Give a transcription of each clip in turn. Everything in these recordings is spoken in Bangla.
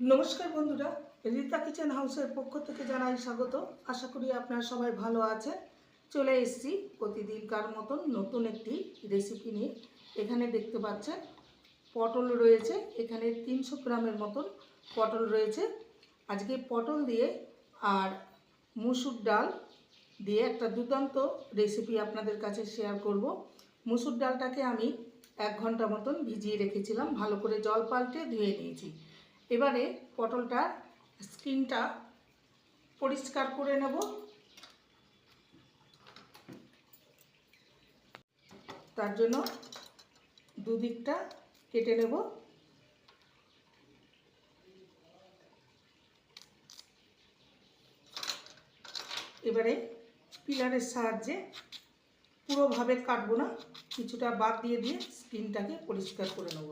নমস্কার বন্ধুরা, রীতা কিচেন হাউসের পক্ষ থেকে জানাই স্বাগত। আশা করি আপনারা সবাই ভালো আছেন। চলে এসেছি প্রতিদিনকার মতন নতুন একটি রেসিপি নিয়ে। এখানে দেখতে পাচ্ছেন, পটল রয়েছে, এখানে তিনশো গ্রামের মতন পটল রয়েছে। আজকে পটল দিয়ে আর মুসুর ডাল দিয়ে একটা দুর্দান্ত রেসিপি আপনাদের কাছে শেয়ার করব। মুসুর ডালটাকে আমি এক ঘণ্টা মতন ভিজিয়ে রেখেছিলাম, ভালো করে জল পাল্টে ধুয়ে নিয়েছি। এবারে পটলটা স্কিনটা পরিষ্কার করে নেব। তার জন্য দুদিকটা কেটে নেব। এবারে পিলারের সাহায্যে পুরোভাবে কাটবো না, কিছুটা বাদ দিয়ে দিয়ে স্কিনটাকে পরিষ্কার করে নেব।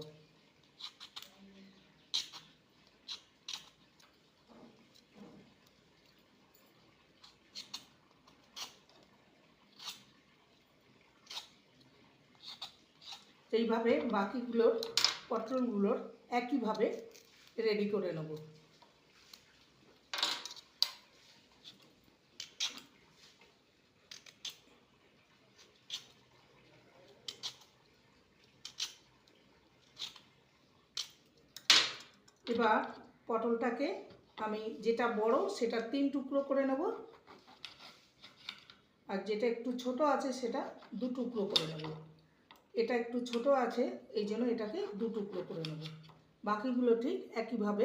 এইভাবে বাকিগুলোর, পটলগুলোর একইভাবে রেডি করে নেব। এবার পটলটাকে আমি যেটা বড় সেটা তিন টুকরো করে নেব। আর যেটা একটু ছোট আছে সেটা দু টুকরো করে নেব। এটা একটু ছোট আছে, এই জন্য এটাকে দু টুকরো করে নেব। বাকিগুলো ঠিক একইভাবে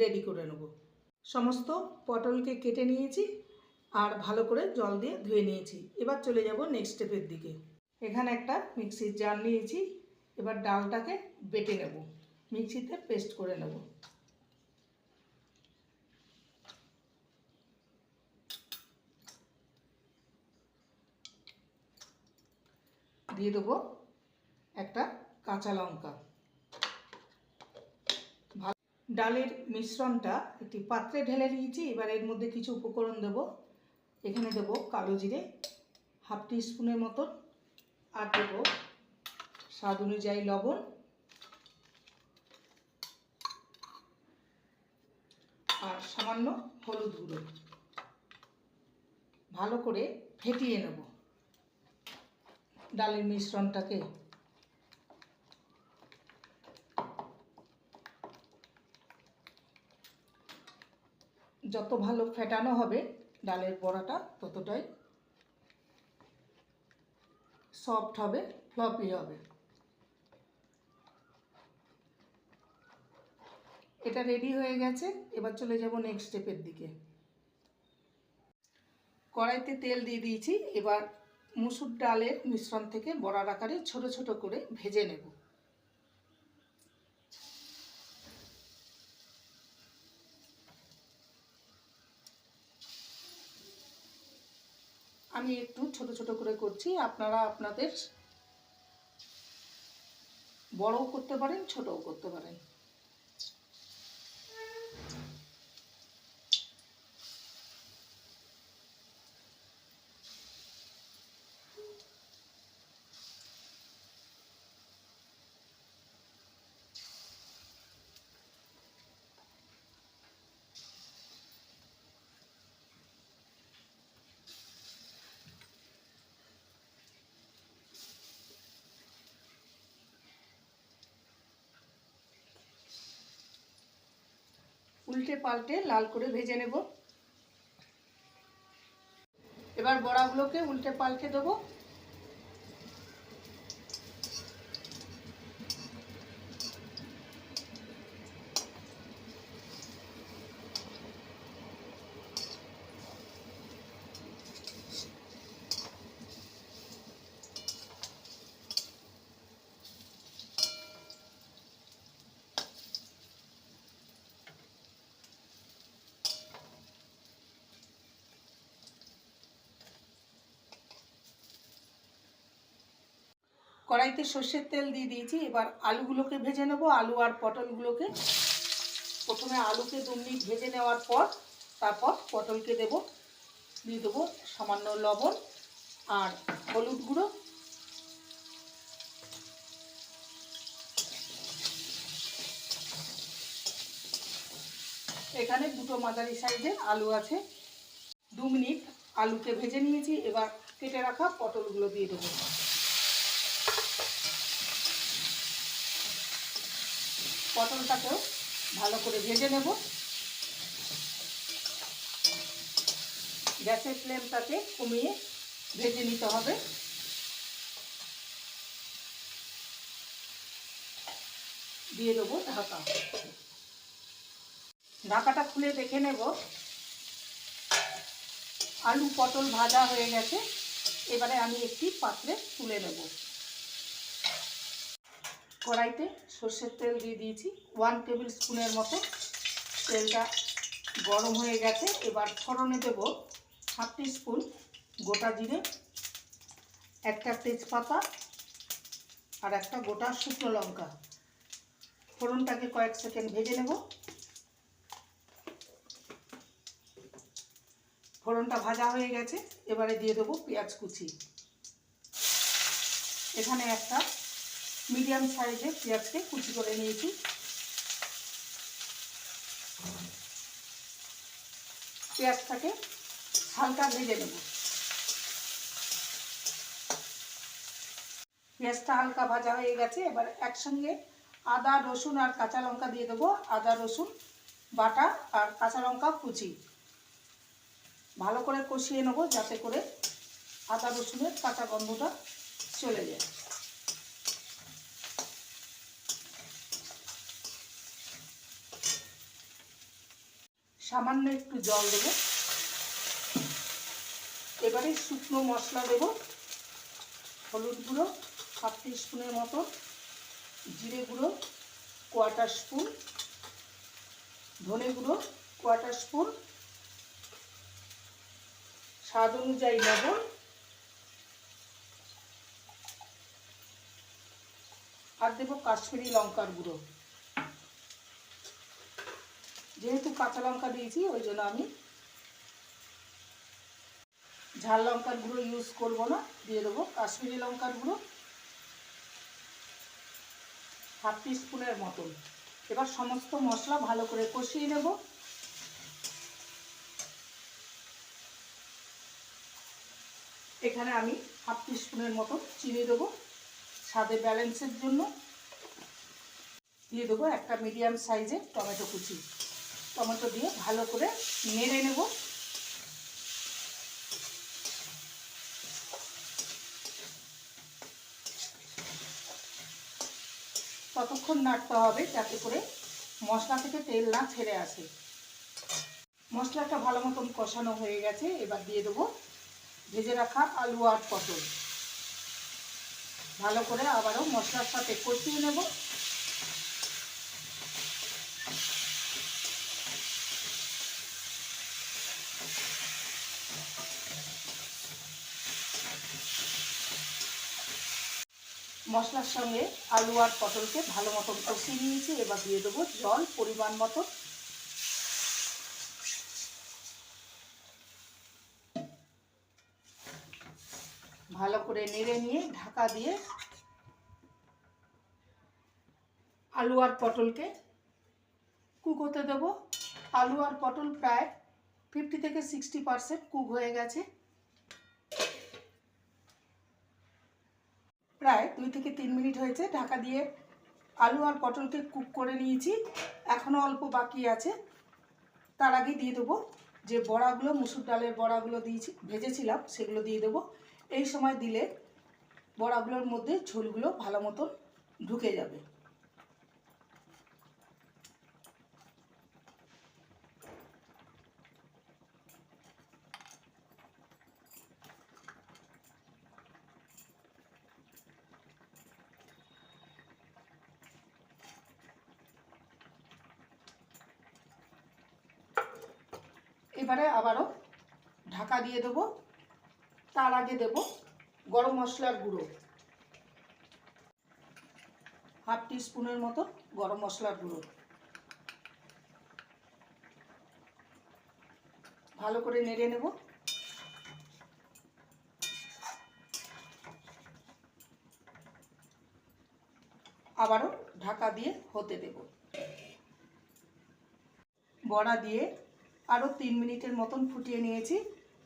রেডি করে নেব। সমস্ত পটলকে কেটে নিয়েছি আর ভালো করে জল দিয়ে ধুয়ে নিয়েছি। এবার চলে যাব নেক্সট স্টেপের দিকে। এখানে একটা মিক্সির জার নিয়েছি, এবার ডালটাকে বেটে নেব। মিক্সিতে পেস্ট করে নেব। দিয়ে দেবো একটা কাঁচা লঙ্কা। ডালের মিশ্রণটা একটি পাত্রে ঢেলে নিয়েছি এবার এর মধ্যে কিছু উপকরণ দেব। এখানে দেব কালো জিরে, হাফ টি স্পুনের মতন, আর দেব স্বাদ অনুযায়ী লবণ। আর সামান্য হলুদ গুঁড়ো। ভালো করে ফেটিয়ে নেব। ডালের মিশ্রণটাকে যত ভালো ফেটানো হবে ডালের বড়াটা ততটাই সফট হবে ফ্লপি হবে। এটা রেডি হয়ে গেছে, এবার চলে যাব নেক্সট স্টেপের দিকে। কড়াইতে তেল দিয়ে দিয়েছি, এবার মুসুর ডালের মিশ্রণ থেকে বড়ার আকারে ছোট ছোট করে ভেজে নেব। আমি একটু ছোট ছোট করে করছি। আপনারা আপনাদের বড়ও করতে পারেন ছোটও করতে পারেন। উল্টে পাল্টে লাল করে ভেজে নেব। এবার বড়াগুলোকে উল্টে পাল্টে দেবো। কড়াইতে সর্ষের তেল দিয়ে দিয়েছি। এবার আলুগুলোকে ভেজে নেব। আলু আর পটলগুলোকে প্রথমে আলুকে দু মিনিট ভেজে নেওয়ার পর তারপর পটলকে দেব। দিয়ে দেবো সামান্য লবণ আর হলুদ গুঁড়ো। এখানে দুটো মাঝারি সাইজের আলু আছে। দু মিনিট আলুকে ভেজে নিয়েছি। এবার কেটে রাখা পটলগুলো দিয়ে দেবো। পটলটাকেও ভালো করে ভেজে নেব। গ্যাসের ফ্লেমটাকে কমিয়ে ভেজে নিতে হবে। দিয়ে দেবো ঢাকা। ঢাকাটা খুলে দেখে নেব। আলু পটল ভাজা হয়ে গেছে। এবারে আমি একটি পাত্রে তুলে নেব। কড়াইতে সর্ষের তেল দিয়ে দিয়েছি। ওয়ান টেবিল স্পুনের মতো। তেলটা গরম হয়ে গেছে। এবার ফোড়নে দেব হাফ স্পুন গোটা জিরে, একটা তেজপাতা আর একটা গোটা শুকনো লঙ্কা। ফোড়নটাকে কয়েক সেকেন্ড ভেজে নেব। ফোড়নটা ভাজা হয়ে গেছে। এবারে দিয়ে দেবো পেঁয়াজ কুচি। এখানে একটা মিডিয়াম সাইজের পেঁয়াজকে কুচি করে নিয়েছি। পেঁয়াজটাকে হালকা ভেজে নেব। পেঁয়াজটা হালকা ভাজা হয়ে গেছে, এবার একসঙ্গে আদা, রসুন আর কাঁচা লঙ্কা দিয়ে দেবো। আদা, রসুন, বাটা আর কাঁচা লঙ্কা কুচি। ভালো করে কষিয়ে নেব যাতে করে আদা, রসুনের কাঁচা গন্ধটা চলে যায়। সামান্য একটু জল দেবো। এবারে শুকনো মশলা দেব। হলুদ গুঁড়ো, হাফ স্পুনের মতো, জিরে গুঁড়ো, কোয়াটার স্পুন, ধনে গুঁড়ো, কোয়াটার স্পুন। স্বাদ অনুযায়ী লবণ। আর দেবো কাশ্মীরি লঙ্কার গুঁড়ো। যেহেতু কাঁচা লঙ্কা দিয়েছি, ওই জন্য আমি ঝাল লঙ্কার গুঁড়ো ইউজ করব না, দিয়ে দেবো কাশ্মীরি লঙ্কার গুঁড়ো। হাফ স্পুনের মতন। এবার সমস্ত মশলা ভালো করে কষিয়ে নেব। এখানে আমি হাফ স্পুনের মতন চিনি দেবো স্বাদে ব্যালেন্সের জন্য। দিয়ে দেবো একটা মিডিয়াম সাইজের টমেটো কুচি। টমেটো দিয়ে ভালো করে নেড়ে নেব। ততক্ষণ নাড়তে হবে যাতে করে মশলা থেকে তেল না ছেড়ে আসে। মশলাটা ভালো মতন কষানো হয়ে গেছে, এবার দিয়ে দেবো ভেজে রাখা আলু আর পটল। ভালো করে আবারও মশলার সাথে কষিয়ে নেব। মশলার সঙ্গে আলু আর পটলকে ভালো মতন কষিয়ে নিয়েছি, এবার দিয়ে দেবো জল পরিমাণ মতো। ভালো করে নেড়ে নিয়ে ঢাকা দিয়ে আলু আর পটলকে কুক হতে দেবো। আলু আর পটল প্রায় ফিফটি থেকে সিক্সটি পারসেন্ট কুক হয়ে গেছে। প্রায় দুই থেকে তিন মিনিট হয়েছে ঢাকা দিয়ে আলু আর পটলকে কুক করে নিয়েছি। এখনও অল্প বাকি আছে। তার আগে দিয়ে দেবো যে বড়াগুলো, মুসুর ডালের বড়াগুলো দিয়েছি, ভেজেছিলাম, সেগুলো দিয়ে দেবো। এই সময় দিলে বড়াগুলোর মধ্যে ঝোলগুলো ভালো মতন ঢুকে যাবে। এবারে আবারও ঢাকা দিয়ে দেবো। তার আগে দেব গরম মশলার গুঁড়ো। হাফ টি স্পুনের মতো গরম মশলার গুঁড়ো। ভালো করে নেড়ে নেব। আবারও ঢাকা দিয়ে হতে দেব। বড়া দিয়ে আরও তিন মিনিটের মতন ফুটিয়ে নিয়েছি।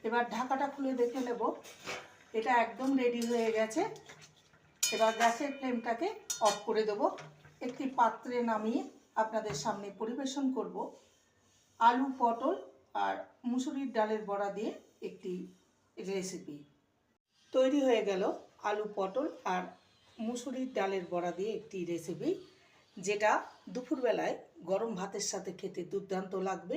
এবার ঢাকাটা খুলে দেখে নেব। এটা একদম রেডি হয়ে গেছে। এবার গ্যাসের ফ্লেমটাকে অফ করে দেবো। একটি পাত্রে নামিয়ে আপনাদের সামনে পরিবেশন করব। আলু, পটল আর মুসুরির ডালের বড়া দিয়ে একটি রেসিপি তৈরি হয়ে গেল আলু, পটল আর মুসুরির ডালের বড়া দিয়ে একটি রেসিপি যেটা দুপুরবেলায় গরম ভাতের সাথে খেতে দুর্দান্ত লাগবে।